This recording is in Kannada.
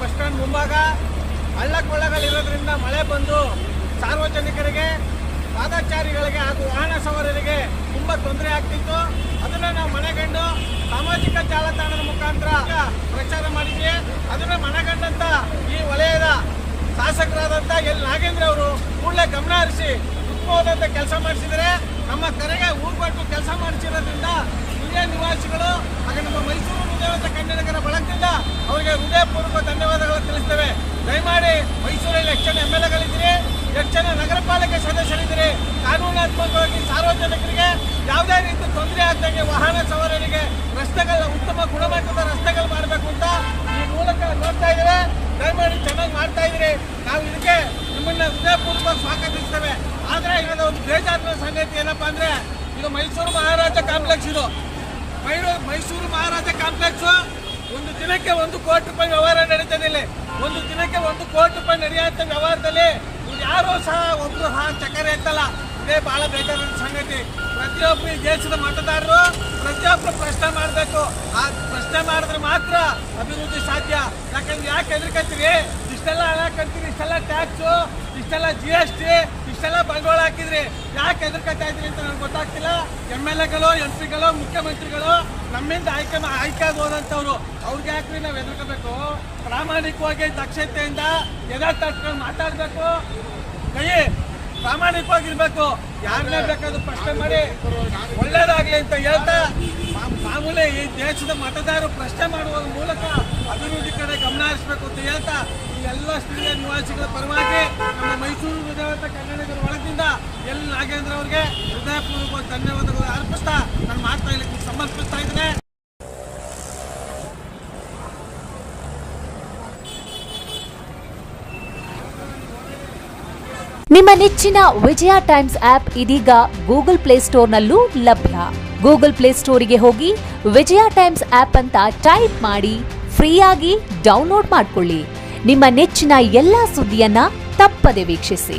ಬಸ್ ಸ್ಟ್ಯಾಂಡ್ ಮುಂಭಾಗ ಹಳ್ಳ ಕೊಳ್ಳಗಳಿರೋದ್ರಿಂದ ಮಳೆ ಬಂದು ಸಾರ್ವಜನಿಕರಿಗೆ, ಪಾದಚಾರಿಗಳಿಗೆ ಹಾಗೂ ವಾಹನ ಸವಾರರಿಗೆ ತುಂಬ ತೊಂದರೆ ಆಗ್ತಿತ್ತು. ಅದನ್ನ ನಾವು ಮನೆಗಂಡು ಸಾಮಾಜಿಕ ಜಾಲತಾಣದ ಮುಖಾಂತರ ಪ್ರಚಾರ ಮಾಡಿದ್ವಿ. ಅದನ್ನ ಮನಗಂಡಂತ ಈ ವಲಯದ ಶಾಸಕರಾದಂಥ ಎಲ್ ನಾಗೇಂದ್ರ ಅವರು ಕೂಡಲೇ ಗಮನ ಹರಿಸಿ ಉತ್ತಮವಾದಂಥ ಕೆಲಸ ಮಾಡಿಸಿದರೆ ನಮ್ಮ ಕರೆಗೆ ಊರ್ಬಟ್ಟು ಕೆಲಸ ಮಾಡಿಸಿರೋದ್ರಿಂದ ಹಿರಿಯ ನಿವಾಸಿಗಳು ಹಾಗೆ ನಮ್ಮ ಮೈಸೂರು ಮುಂದೆ ಕನ್ನಡಿಗರ ಬಳಗದಿಂದ ಅವರಿಗೆ ಹೃದಯಪೂರ್ವಕ ಧನ್ಯವಾದಗಳು ತಿಳಿಸ್ತೇವೆ. ದಯಮಾಡಿ ಮೈಸೂರಲ್ಲಿ ಎಷ್ಟು ಜನ ಎಂ ಎಲ್ ಎಗಳಿದ್ದೀರಿ ಎಷ್ಟು ಜನ ನಗರ ಸದಸ್ಯರಿದ್ದೀರಿ, ಕಾನೂನಾತ್ಮಕವಾಗಿ ಸಾರ್ವಜನಿಕರಿಗೆ ಯಾವುದೇ ರೀತಿ ತೊಂದರೆ ಆಗ್ದಂಗೆ ವಾಹನ ಸವಾರರಿಗೆ ರಸ್ತೆಗಳ ಉತ್ತಮ ಗುಣಮಟ್ಟದ ರಸ್ತೆಗಳು ಮಾಡಬೇಕು ಅಂತ ಈ ಮೂಲಕ ನೋಡ್ತಾ ಇದ್ದಾರೆ ದಯಮಾಡಿ ಚೆನ್ನಾಗಿ ಮಾಡ್ತಾ ಇದ್ದೀರಿ. ನಾವು ಇದಕ್ಕೆ ನಿಮ್ಮನ್ನ ಹೃದಯಪೂರ್ವಕ ಸ್ವಾಗತಿಸ್ತೇವೆ. ಆದರೆ ಇವಾಗ ಒಂದು ಬೇಜಾರಿನ ಸಂಗತಿ ಏನಪ್ಪಾ ಅಂದರೆ, ಇದು ಮೈಸೂರು ಮಹಾರಾಜ ಕಾಂಪ್ಲೆಕ್ಸ್ ಇದು. ಮೈಸೂರು ಮಹಾರಾಜ ಕಾಂಪ್ಲೆಕ್ಸ್ ದಿನಕ್ಕೆ ಒಂದು ಕೋಟಿ ರೂಪಾಯಿ ವ್ಯವಹಾರ ಇಲ್ಲಿ ಒಂದು ದಿನಕ್ಕೆ ಒಂದು ಕೋಟಿ ರೂಪಾಯಿ ನಡೆಯುವಂತ ವ್ಯವಹಾರದಲ್ಲಿ ಯಾರೂ ಸಹ ಒಬ್ರು ಸಹ ಚಕರೆ ಎತ್ತಲ್ಲ. ಇದೇ ಬಹಳ ಬೇಕಾದ ಸಂಗತಿ. ಪ್ರತಿಯೊಬ್ಬರು ದೇಶದ ಮತದಾರರು ಪ್ರತಿಯೊಬ್ಬರು ಪ್ರಶ್ನೆ ಮಾಡಬೇಕು. ಆ ಪ್ರಶ್ನೆ ಮಾಡಿದ್ರೆ ಮಾತ್ರ ಅಭಿವೃದ್ಧಿ ಸಾಧ್ಯ. ಯಾಕಂದ್ರೆ ಯಾಕೆ ಹೆದರ್ಕತ್ತೀರಿ ಇಷ್ಟೆಲ್ಲ ಹಣ ಕಟ್ತೀರಿ, ಇಷ್ಟೆಲ್ಲ ಟ್ಯಾಕ್ಸು ಇಷ್ಟೆಲ್ಲ ಜಿ ಎಸ್ ಟಿ ಇಷ್ಟೆಲ್ಲ ಯಾಕೆ ಎದುರ್ಕೊಳ್ತಾ ಇದ್ರಿ ಅಂತ ನನಗೆ ಗೊತ್ತಾಗ್ತಿಲ್ಲ. ಎಂ ಎಲ್ ಎಗಳು ಎಂ ಪಿಗಳು ಮುಖ್ಯಮಂತ್ರಿಗಳು ನಮ್ಮಿಂದ ಆಯ್ಕೆ ಆಯ್ಕೆ ಆಗೋದಂಥವ್ರು ಅವ್ರಿಗೆ ಯಾಕ್ರಿ ನಾವು ಹೆದರ್ಕೋಬೇಕು ಪ್ರಾಮಾಣಿಕವಾಗಿ ದಕ್ಷತೆಯಿಂದ ಎದೆ ತಟ್ಕೊಂಡು ಮಾತಾಡಬೇಕು. ಕೈ ಪ್ರಾಮಾಣಿಕವಾಗಿರ್ಬೇಕು. ಯಾರನ್ನೇ ಬೇಕಾದ್ರೂ ಪ್ರಶ್ನೆ ಮಾಡಿ. ಒಳ್ಳೇದಾಗ್ಲಿ ಅಂತ ಹೇಳ್ತಾ ಮಾಮೂಲಿ ಈ ದೇಶದ ಮತದಾರರು ಪ್ರಶ್ನೆ ಮಾಡುವ ಮೂಲಕ ಅಭಿವೃದ್ಧಿ ಕಡೆ ಗಮನ ಹರಿಸ್ಬೇಕು ಅಂತ ಹೇಳ್ತಾ ಈ ಎಲ್ಲ ಸ್ಥಳೀಯ ನಿವಾಸಿಗಳ ಪರವಾಗಿ ನಮ್ಮ ಮೈಸೂರು ಹೃದಯವಂತ ಕನ್ನಡಿಗರ ಒಳಗಿಂದ ಎಲ್ ನಾಗೇಂದ್ರ ಅವರಿಗೆ ಹೃದಯಪೂರ್ವಕ ಧನ್ಯವಾದಗಳು. ಅರ್ಪಿಸ್ತಾ ನಾನು ಮಾತ್ರ ಇಲ್ಲಿ ಸಮರ್ಪಿಸ್ತಾ ಇದ್ದೇನೆ. ನಿಮ್ಮ ನೆಚ್ಚಿನ ವಿಜಯ ಟೈಮ್ಸ್ ಆಪ್ ಇದೀಗ ಗೂಗಲ್ ಪ್ಲೇಸ್ಟೋರ್ನಲ್ಲೂ ಲಭ್ಯ. ಗೂಗಲ್ ಪ್ಲೇಸ್ಟೋರಿಗೆ ಹೋಗಿ ವಿಜಯ ಟೈಮ್ಸ್ ಆಪ್ ಅಂತ ಟೈಪ್ ಮಾಡಿ ಫ್ರೀಯಾಗಿ ಡೌನ್ಲೋಡ್ ಮಾಡಿಕೊಳ್ಳಿ. ನಿಮ್ಮ ನೆಚ್ಚಿನ ಎಲ್ಲಾ ಸುದ್ದಿಯನ್ನ ತಪ್ಪದೆ ವೀಕ್ಷಿಸಿ.